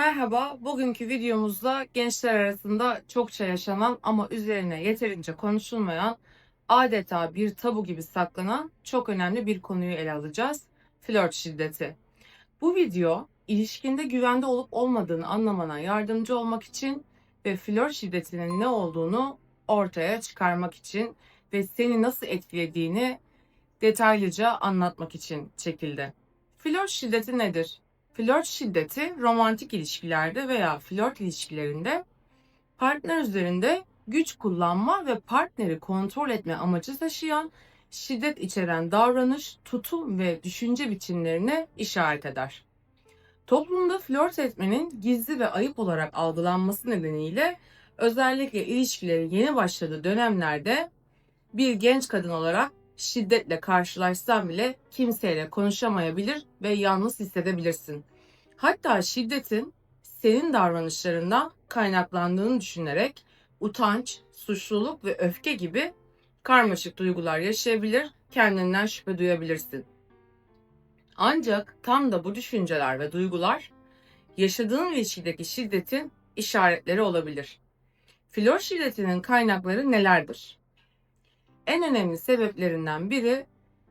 Merhaba, bugünkü videomuzda gençler arasında çokça yaşanan ama üzerine yeterince konuşulmayan, adeta bir tabu gibi saklanan çok önemli bir konuyu ele alacağız. Flört şiddeti. Bu video, ilişkinde güvende olup olmadığını anlamana yardımcı olmak için ve flört şiddetinin ne olduğunu ortaya çıkarmak için ve seni nasıl etkilediğini detaylıca anlatmak için çekildi. Flört şiddeti nedir? Flört şiddeti romantik ilişkilerde veya flört ilişkilerinde partner üzerinde güç kullanma ve partneri kontrol etme amacı taşıyan şiddet içeren davranış, tutum ve düşünce biçimlerine işaret eder. Toplumda flört etmenin gizli ve ayıp olarak algılanması nedeniyle özellikle ilişkileri yeni başladığı dönemlerde bir genç kadın olarak şiddetle karşılaşsan bile kimseyle konuşamayabilir ve yalnız hissedebilirsin. Hatta şiddetin senin davranışlarından kaynaklandığını düşünerek utanç, suçluluk ve öfke gibi karmaşık duygular yaşayabilir, kendinden şüphe duyabilirsin. Ancak tam da bu düşünceler ve duygular yaşadığın ilişkideki şiddetin işaretleri olabilir. Flört şiddetinin kaynakları nelerdir? En önemli sebeplerinden biri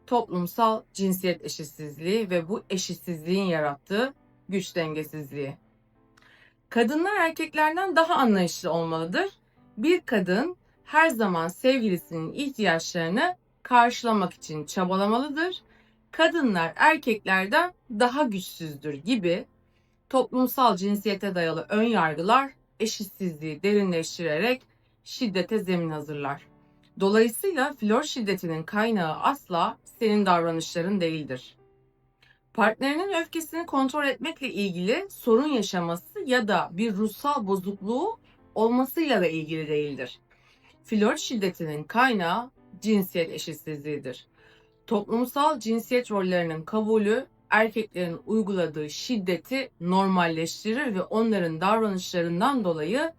toplumsal cinsiyet eşitsizliği ve bu eşitsizliğin yarattığı güç dengesizliği. Kadınlar erkeklerden daha anlayışlı olmalıdır. Bir kadın her zaman sevgilisinin ihtiyaçlarını karşılamak için çabalamalıdır. Kadınlar erkeklerden daha güçsüzdür gibi toplumsal cinsiyete dayalı ön yargılar eşitsizliği derinleştirerek şiddete zemin hazırlar. Dolayısıyla flört şiddetinin kaynağı asla senin davranışların değildir. Partnerinin öfkesini kontrol etmekle ilgili sorun yaşaması ya da bir ruhsal bozukluğu olmasıyla da ilgili değildir. Flört şiddetinin kaynağı cinsiyet eşitsizliğidir. Toplumsal cinsiyet rollerinin kabulü erkeklerin uyguladığı şiddeti normalleştirir ve onların davranışlarından dolayı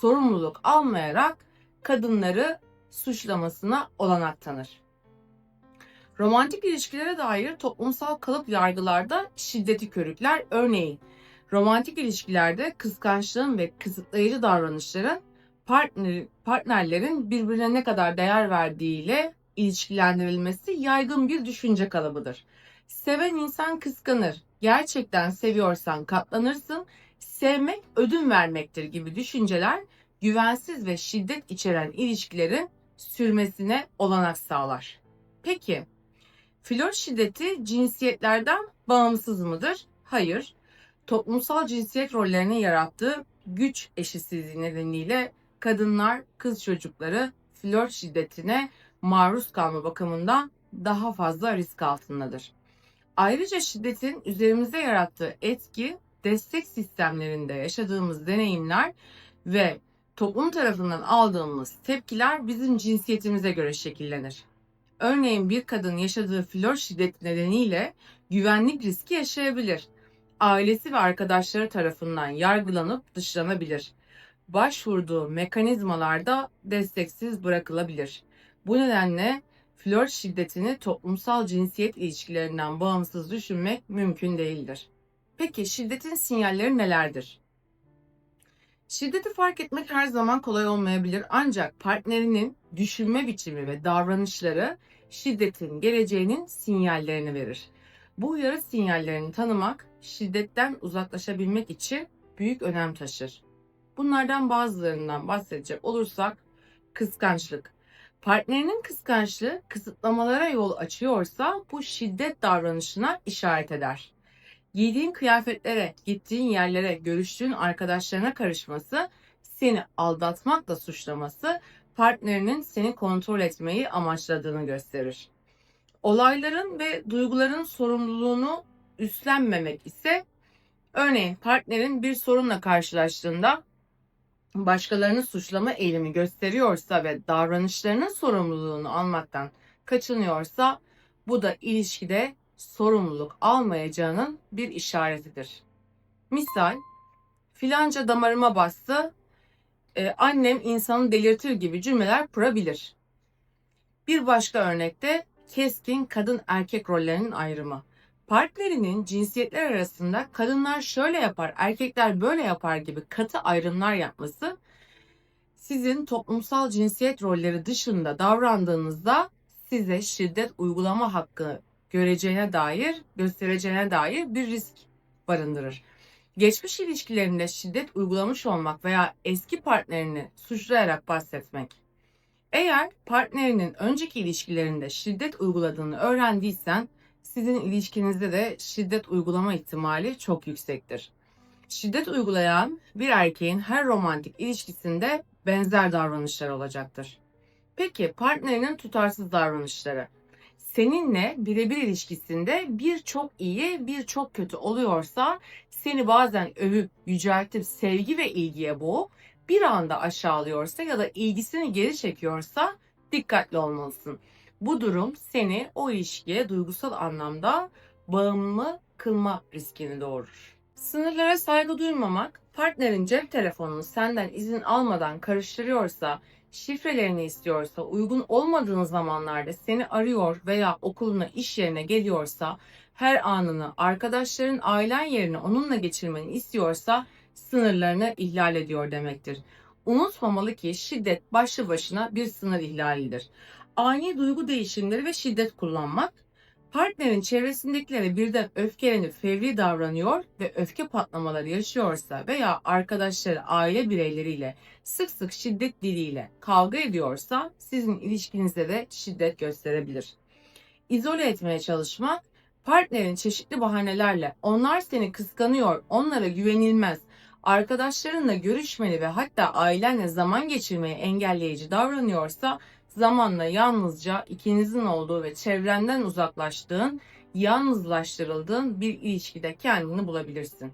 sorumluluk almayarak kadınları suçlamasına olanak tanır. Romantik ilişkilere dair toplumsal kalıp yargılarda şiddeti körükler. Örneğin romantik ilişkilerde kıskançlığın ve kısıtlayıcı davranışların partner, partnerlerin birbirine ne kadar değer verdiğiyle ilişkilendirilmesi yaygın bir düşünce kalıbıdır. Seven insan kıskanır. Gerçekten seviyorsan katlanırsın. Sevmek ödün vermektir gibi düşünceler güvensiz ve şiddet içeren ilişkilerin sürmesine olanak sağlar. Peki, flört şiddeti cinsiyetlerden bağımsız mıdır? Hayır. Toplumsal cinsiyet rollerinin yarattığı güç eşitsizliği nedeniyle kadınlar, kız çocukları flört şiddetine maruz kalma bakımından daha fazla risk altındadır. Ayrıca şiddetin üzerimizde yarattığı etki, destek sistemlerinde yaşadığımız deneyimler ve toplum tarafından aldığımız tepkiler bizim cinsiyetimize göre şekillenir. Örneğin bir kadın yaşadığı flört şiddeti nedeniyle güvenlik riski yaşayabilir. Ailesi ve arkadaşları tarafından yargılanıp dışlanabilir. Başvurduğu mekanizmalarda desteksiz bırakılabilir. Bu nedenle flört şiddetini toplumsal cinsiyet ilişkilerinden bağımsız düşünmek mümkün değildir. Peki şiddetin sinyalleri nelerdir? Şiddeti fark etmek her zaman kolay olmayabilir ancak partnerinin düşünme biçimi ve davranışları şiddetin geleceğinin sinyallerini verir. Bu uyarı sinyallerini tanımak şiddetten uzaklaşabilmek için büyük önem taşır. Bunlardan bazılarından bahsedecek olursak kıskançlık. Partnerinin kıskançlığı kısıtlamalara yol açıyorsa bu şiddet davranışına işaret eder giydiğin kıyafetlere, gittiğin yerlere, görüştüğün arkadaşlarına karışması, seni aldatmakla suçlaması, partnerinin seni kontrol etmeyi amaçladığını gösterir. Olayların ve duyguların sorumluluğunu üstlenmemek ise örneğin partnerin bir sorunla karşılaştığında başkalarını suçlama eğilimi gösteriyorsa ve davranışlarının sorumluluğunu almaktan kaçınıyorsa bu da ilişkide sorumluluk almayacağının bir işaretidir. Misal, filanca damarıma bastı, e, annem insanı delirtir gibi cümleler kurabilir. Bir başka örnekte keskin kadın erkek rollerinin ayrımı. Partnerinin cinsiyetler arasında kadınlar şöyle yapar, erkekler böyle yapar gibi katı ayrımlar yapması sizin toplumsal cinsiyet rolleri dışında davrandığınızda size şiddet uygulama hakkı göreceğine dair, göstereceğine dair bir risk barındırır. Geçmiş ilişkilerinde şiddet uygulamış olmak veya eski partnerini suçlayarak bahsetmek. Eğer partnerinin önceki ilişkilerinde şiddet uyguladığını öğrendiysen sizin ilişkinizde de şiddet uygulama ihtimali çok yüksektir. Şiddet uygulayan bir erkeğin her romantik ilişkisinde benzer davranışlar olacaktır. Peki partnerinin tutarsız davranışları. Seninle birebir ilişkisinde birçok iyi, birçok kötü oluyorsa seni bazen övüp yüceltip sevgi ve ilgiye boğup bir anda aşağılıyorsa ya da ilgisini geri çekiyorsa dikkatli olmalısın. Bu durum seni o ilişkiye duygusal anlamda bağımlı kılma riskini doğurur. Sınırlara saygı duymamak, partnerin cep telefonunu senden izin almadan karıştırıyorsa, şifrelerini istiyorsa, uygun olmadığın zamanlarda seni arıyor veya okuluna, iş yerine geliyorsa, her anını arkadaşların, ailen yerine onunla geçirmeni istiyorsa sınırlarını ihlal ediyor demektir. Unutmamalı ki şiddet başlı başına bir sınır ihlalidir. Ani duygu değişimleri ve şiddet kullanmak, partnerin çevresindekilere birden öfkelenip fevri davranıyor ve öfke patlamaları yaşıyorsa veya arkadaşları, aile bireyleriyle sık sık şiddet diliyle kavga ediyorsa sizin ilişkinizde de şiddet gösterebilir. İzole etmeye çalışmak, partnerin çeşitli bahanelerle onlar seni kıskanıyor, onlara güvenilmez, arkadaşlarınla görüşmeli ve hatta ailenle zaman geçirmeyi engelleyici davranıyorsa zamanla yalnızca ikinizin olduğu ve çevrenden uzaklaştığın, yalnızlaştırıldığın bir ilişkide kendini bulabilirsin.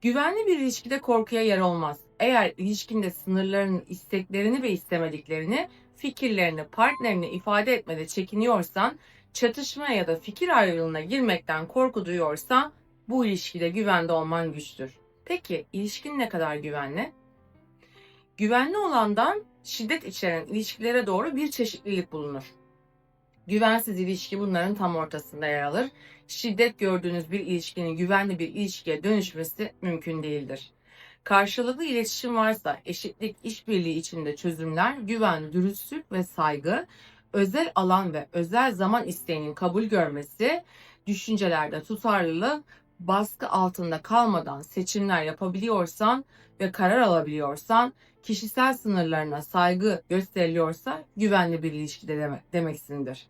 Güvenli bir ilişkide korkuya yer olmaz. Eğer ilişkinde sınırlarını, isteklerini ve istemediklerini, fikirlerini, partnerine ifade etmede çekiniyorsan, çatışmaya ya da fikir ayrılığına girmekten korku duyuyorsan bu ilişkide güvende olman güçtür. Peki ilişkin ne kadar güvenli? Güvenli olandan şiddet içeren ilişkilere doğru bir çeşitlilik bulunur. Güvensiz ilişki bunların tam ortasında yer alır. Şiddet gördüğünüz bir ilişkinin güvenli bir ilişkiye dönüşmesi mümkün değildir. Karşılıklı iletişim varsa eşitlik, işbirliği içinde çözümler, güven, dürüstlük ve saygı, özel alan ve özel zaman isteğinin kabul görmesi, düşüncelerde tutarlılık, baskı altında kalmadan seçimler yapabiliyorsan ve karar alabiliyorsan, kişisel sınırlarına saygı gösteriliyorsa güvenli bir ilişkide demek, demeksindir.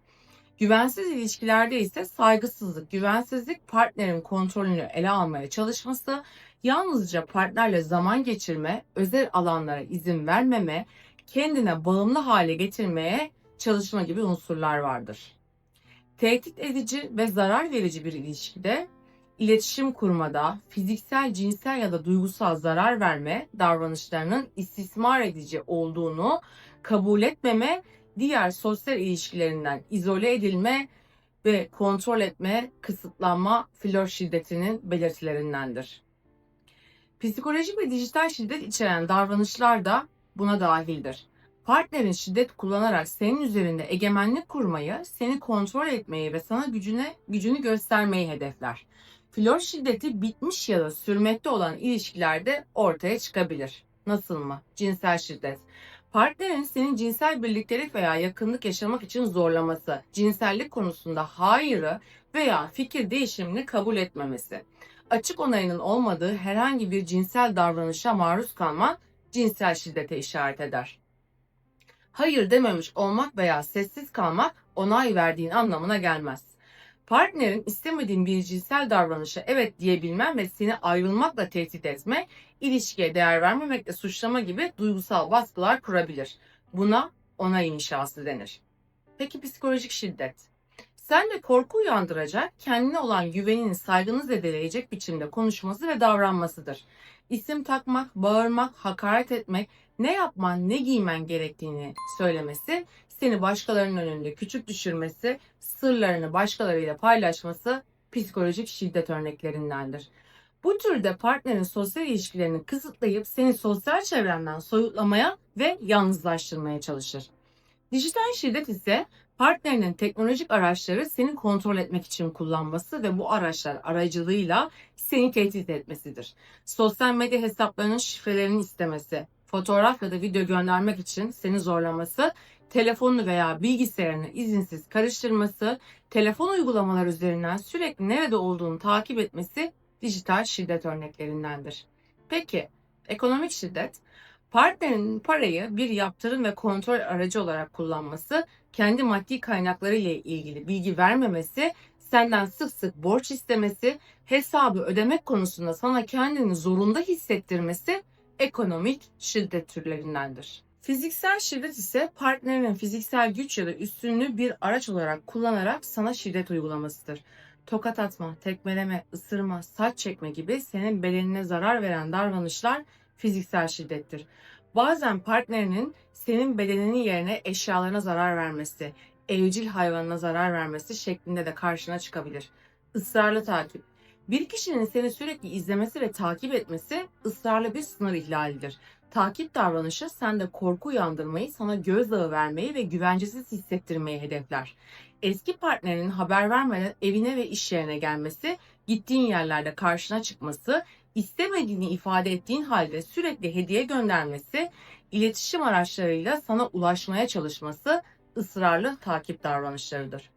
Güvensiz ilişkilerde ise saygısızlık, güvensizlik partnerin kontrolünü ele almaya çalışması, yalnızca partnerle zaman geçirme, özel alanlara izin vermeme, kendine bağımlı hale getirmeye çalışma gibi unsurlar vardır. Tehdit edici ve zarar verici bir ilişkide iletişim kurmada fiziksel, cinsel ya da duygusal zarar verme davranışlarının istismar edici olduğunu kabul etmeme, diğer sosyal ilişkilerinden izole edilme ve kontrol etme, kısıtlanma flört şiddetinin belirtilerindendir. Psikolojik ve dijital şiddet içeren davranışlar da buna dahildir. Partnerin şiddet kullanarak senin üzerinde egemenlik kurmayı, seni kontrol etmeyi ve sana gücüne gücünü göstermeyi hedefler flört şiddeti bitmiş ya da sürmekte olan ilişkilerde ortaya çıkabilir. Nasıl mı? Cinsel şiddet. Partnerin senin cinsel birliktelik veya yakınlık yaşamak için zorlaması, cinsellik konusunda hayırı veya fikir değişimini kabul etmemesi, açık onayının olmadığı herhangi bir cinsel davranışa maruz kalmak cinsel şiddete işaret eder. Hayır dememiş olmak veya sessiz kalmak onay verdiğin anlamına gelmez. Partnerin istemediğin bir cinsel davranışa evet diyebilmen ve seni ayrılmakla tehdit etme, ilişkiye değer vermemekle suçlama gibi duygusal baskılar kurabilir. Buna onay inşası denir. Peki psikolojik şiddet? Sen de korku uyandıracak, kendine olan güvenini saygını zedeleyecek biçimde konuşması ve davranmasıdır. İsim takmak, bağırmak, hakaret etmek, ne yapman, ne giymen gerektiğini söylemesi, seni başkalarının önünde küçük düşürmesi, sırlarını başkalarıyla paylaşması psikolojik şiddet örneklerindendir. Bu türde partnerin sosyal ilişkilerini kısıtlayıp seni sosyal çevrenden soyutlamaya ve yalnızlaştırmaya çalışır. Dijital şiddet ise Partnerinin teknolojik araçları seni kontrol etmek için kullanması ve bu araçlar aracılığıyla seni tehdit etmesidir. Sosyal medya hesaplarının şifrelerini istemesi, fotoğraf ya da video göndermek için seni zorlaması, telefonunu veya bilgisayarını izinsiz karıştırması, telefon uygulamalar üzerinden sürekli nerede olduğunu takip etmesi dijital şiddet örneklerindendir. Peki, ekonomik şiddet, partnerinin parayı bir yaptırım ve kontrol aracı olarak kullanması, kendi maddi kaynakları ile ilgili bilgi vermemesi, senden sık sık borç istemesi, hesabı ödemek konusunda sana kendini zorunda hissettirmesi ekonomik şiddet türlerindendir. Fiziksel şiddet ise partnerinin fiziksel güç ya da üstünlüğü bir araç olarak kullanarak sana şiddet uygulamasıdır. Tokat atma, tekmeleme, ısırma, saç çekme gibi senin bedenine zarar veren davranışlar fiziksel şiddettir. Bazen partnerinin senin bedeninin yerine eşyalarına zarar vermesi, evcil hayvanına zarar vermesi şeklinde de karşına çıkabilir. Israrlı takip. Bir kişinin seni sürekli izlemesi ve takip etmesi ısrarlı bir sınır ihlalidir. Takip davranışı sende korku uyandırmayı, sana gözdağı vermeyi ve güvencesiz hissettirmeyi hedefler. Eski partnerinin haber vermeden evine ve iş yerine gelmesi, gittiğin yerlerde karşına çıkması, istemediğini ifade ettiğin halde sürekli hediye göndermesi, iletişim araçlarıyla sana ulaşmaya çalışması ısrarlı takip davranışlarıdır.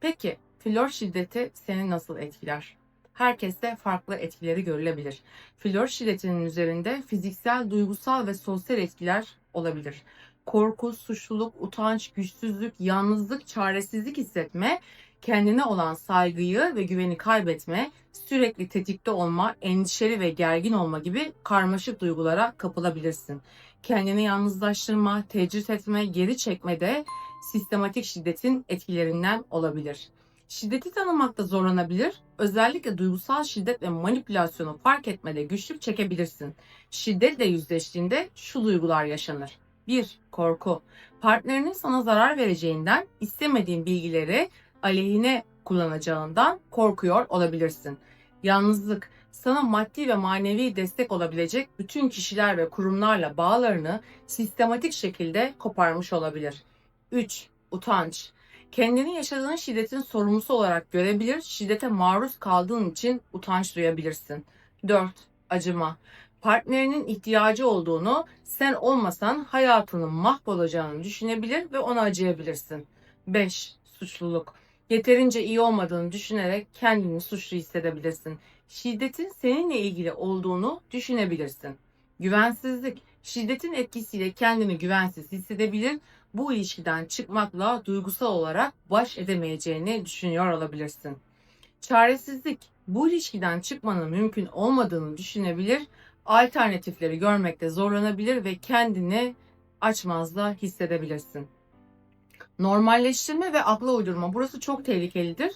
Peki flört şiddeti seni nasıl etkiler? Herkeste farklı etkileri görülebilir. Flört şiddetinin üzerinde fiziksel, duygusal ve sosyal etkiler olabilir. Korku, suçluluk, utanç, güçsüzlük, yalnızlık, çaresizlik hissetme, kendine olan saygıyı ve güveni kaybetme, sürekli tetikte olma, endişeli ve gergin olma gibi karmaşık duygulara kapılabilirsin. Kendini yalnızlaştırma, tecrit etme, geri çekme de sistematik şiddetin etkilerinden olabilir. Şiddeti tanımakta zorlanabilir, özellikle duygusal şiddet ve manipülasyonu fark etmede güçlük çekebilirsin. Şiddetle yüzleştiğinde şu duygular yaşanır. 1. Korku. Partnerinin sana zarar vereceğinden, istemediğin bilgileri aleyhine kullanacağından korkuyor olabilirsin. Yalnızlık. Sana maddi ve manevi destek olabilecek bütün kişiler ve kurumlarla bağlarını sistematik şekilde koparmış olabilir. 3. Utanç. Kendini yaşadığın şiddetin sorumlusu olarak görebilir, şiddete maruz kaldığın için utanç duyabilirsin. 4. Acıma. Partnerinin ihtiyacı olduğunu, sen olmasan hayatının mahvolacağını düşünebilir ve ona acıyabilirsin. 5. Suçluluk. Yeterince iyi olmadığını düşünerek kendini suçlu hissedebilirsin. Şiddetin seninle ilgili olduğunu düşünebilirsin. Güvensizlik. Şiddetin etkisiyle kendini güvensiz hissedebilir, bu ilişkiden çıkmakla duygusal olarak baş edemeyeceğini düşünüyor olabilirsin. Çaresizlik. Bu ilişkiden çıkmanın mümkün olmadığını düşünebilir, alternatifleri görmekte zorlanabilir ve kendini açmazda hissedebilirsin. Normalleştirme ve akla uydurma. Burası çok tehlikelidir.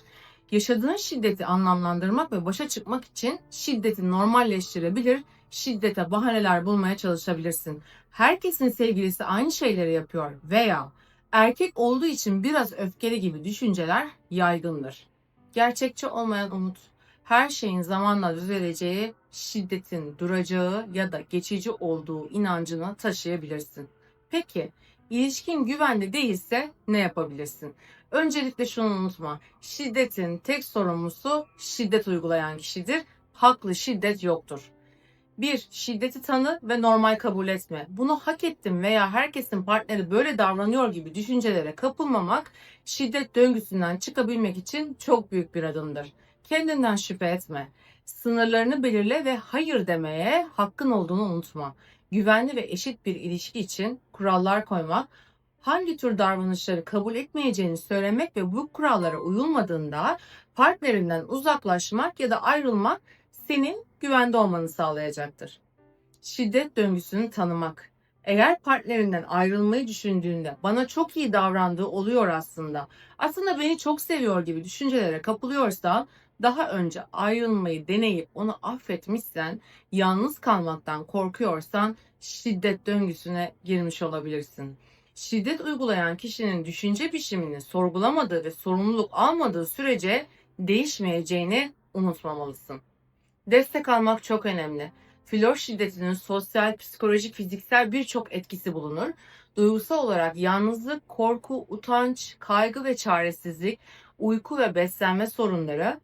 Yaşadığın şiddeti anlamlandırmak ve başa çıkmak için şiddeti normalleştirebilir, şiddete bahaneler bulmaya çalışabilirsin. Herkesin sevgilisi aynı şeyleri yapıyor veya erkek olduğu için biraz öfkeli gibi düşünceler yaygındır. Gerçekçi olmayan umut, her şeyin zamanla düzeleceği, şiddetin duracağı ya da geçici olduğu inancını taşıyabilirsin. Peki, ilişkin güvende değilse ne yapabilirsin? Öncelikle şunu unutma. Şiddetin tek sorumlusu şiddet uygulayan kişidir. Haklı şiddet yoktur. 1. Şiddeti tanı ve normal kabul etme. Bunu hak ettim veya herkesin partneri böyle davranıyor gibi düşüncelere kapılmamak şiddet döngüsünden çıkabilmek için çok büyük bir adımdır. Kendinden şüphe etme. Sınırlarını belirle ve hayır demeye hakkın olduğunu unutma. Güvenli ve eşit bir ilişki için kurallar koymak, hangi tür davranışları kabul etmeyeceğini söylemek ve bu kurallara uyulmadığında partnerinden uzaklaşmak ya da ayrılmak senin güvende olmanı sağlayacaktır. Şiddet döngüsünü tanımak. Eğer partnerinden ayrılmayı düşündüğünde bana çok iyi davrandığı oluyor aslında. Aslında beni çok seviyor gibi düşüncelere kapılıyorsa daha önce ayrılmayı deneyip onu affetmişsen, yalnız kalmaktan korkuyorsan şiddet döngüsüne girmiş olabilirsin. Şiddet uygulayan kişinin düşünce biçimini sorgulamadığı ve sorumluluk almadığı sürece değişmeyeceğini unutmamalısın. Destek almak çok önemli. Flör şiddetinin sosyal, psikolojik, fiziksel birçok etkisi bulunur. Duygusal olarak yalnızlık, korku, utanç, kaygı ve çaresizlik, uyku ve beslenme sorunları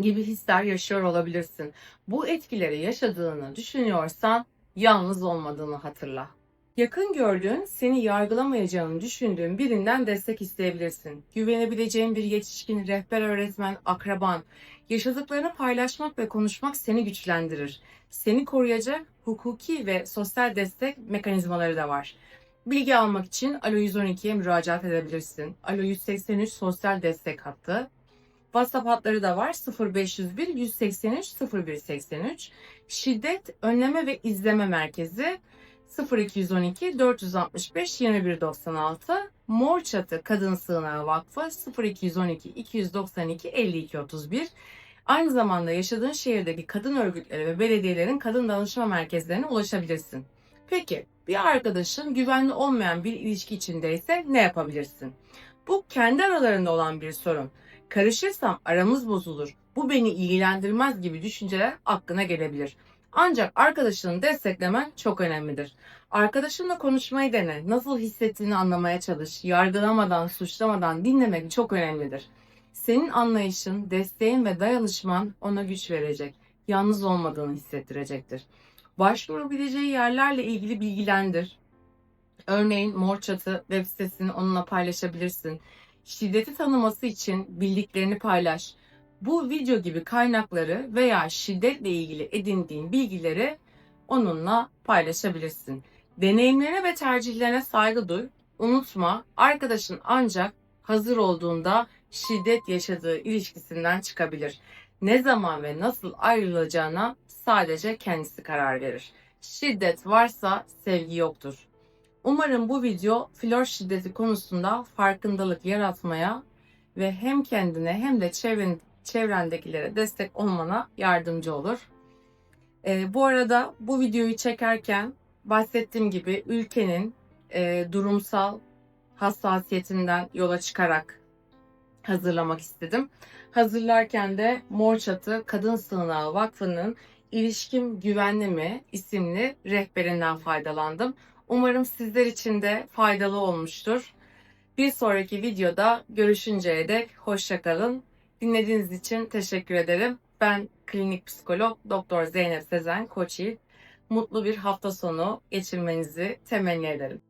gibi hisler yaşıyor olabilirsin. Bu etkileri yaşadığını düşünüyorsan yalnız olmadığını hatırla. Yakın gördüğün, seni yargılamayacağını düşündüğün birinden destek isteyebilirsin. Güvenebileceğin bir yetişkin, rehber öğretmen, akraban. Yaşadıklarını paylaşmak ve konuşmak seni güçlendirir. Seni koruyacak hukuki ve sosyal destek mekanizmaları da var. Bilgi almak için Alo 112'ye müracaat edebilirsin. Alo 183 sosyal destek hattı. WhatsApp hatları da var. 0501 183 0183. Şiddet Önleme ve İzleme Merkezi 0212 465 2196. Mor Çatı Kadın Sığınağı Vakfı 0212 292 52 31. Aynı zamanda yaşadığın şehirdeki kadın örgütleri ve belediyelerin kadın danışma merkezlerine ulaşabilirsin. Peki bir arkadaşın güvenli olmayan bir ilişki içindeyse ne yapabilirsin? Bu kendi aralarında olan bir sorun. Karışırsam aramız bozulur, bu beni ilgilendirmez gibi düşünceler aklına gelebilir. Ancak arkadaşını desteklemen çok önemlidir. Arkadaşınla konuşmayı dene, nasıl hissettiğini anlamaya çalış, yargılamadan, suçlamadan dinlemek çok önemlidir. Senin anlayışın, desteğin ve dayanışman ona güç verecek, yalnız olmadığını hissettirecektir. Başvurabileceği yerlerle ilgili bilgilendir. Örneğin Mor Çatı web sitesini onunla paylaşabilirsin. Şiddeti tanıması için bildiklerini paylaş. Bu video gibi kaynakları veya şiddetle ilgili edindiğin bilgileri onunla paylaşabilirsin. Deneyimlerine ve tercihlerine saygı duy. Unutma, arkadaşın ancak hazır olduğunda şiddet yaşadığı ilişkisinden çıkabilir. Ne zaman ve nasıl ayrılacağına sadece kendisi karar verir. Şiddet varsa sevgi yoktur. Umarım bu video flör şiddeti konusunda farkındalık yaratmaya ve hem kendine hem de çevren, çevrendekilere destek olmana yardımcı olur. Ee, bu arada bu videoyu çekerken bahsettiğim gibi ülkenin e, durumsal hassasiyetinden yola çıkarak hazırlamak istedim. Hazırlarken de Mor Çatı Kadın Sığınağı Vakfı'nın İlişkim Güvenli mi isimli rehberinden faydalandım. Umarım sizler için de faydalı olmuştur. Bir sonraki videoda görüşünceye dek hoşçakalın. Dinlediğiniz için teşekkür ederim. Ben klinik psikolog Doktor Zeynep Sezen Koçyiğit. Mutlu bir hafta sonu geçirmenizi temenni ederim.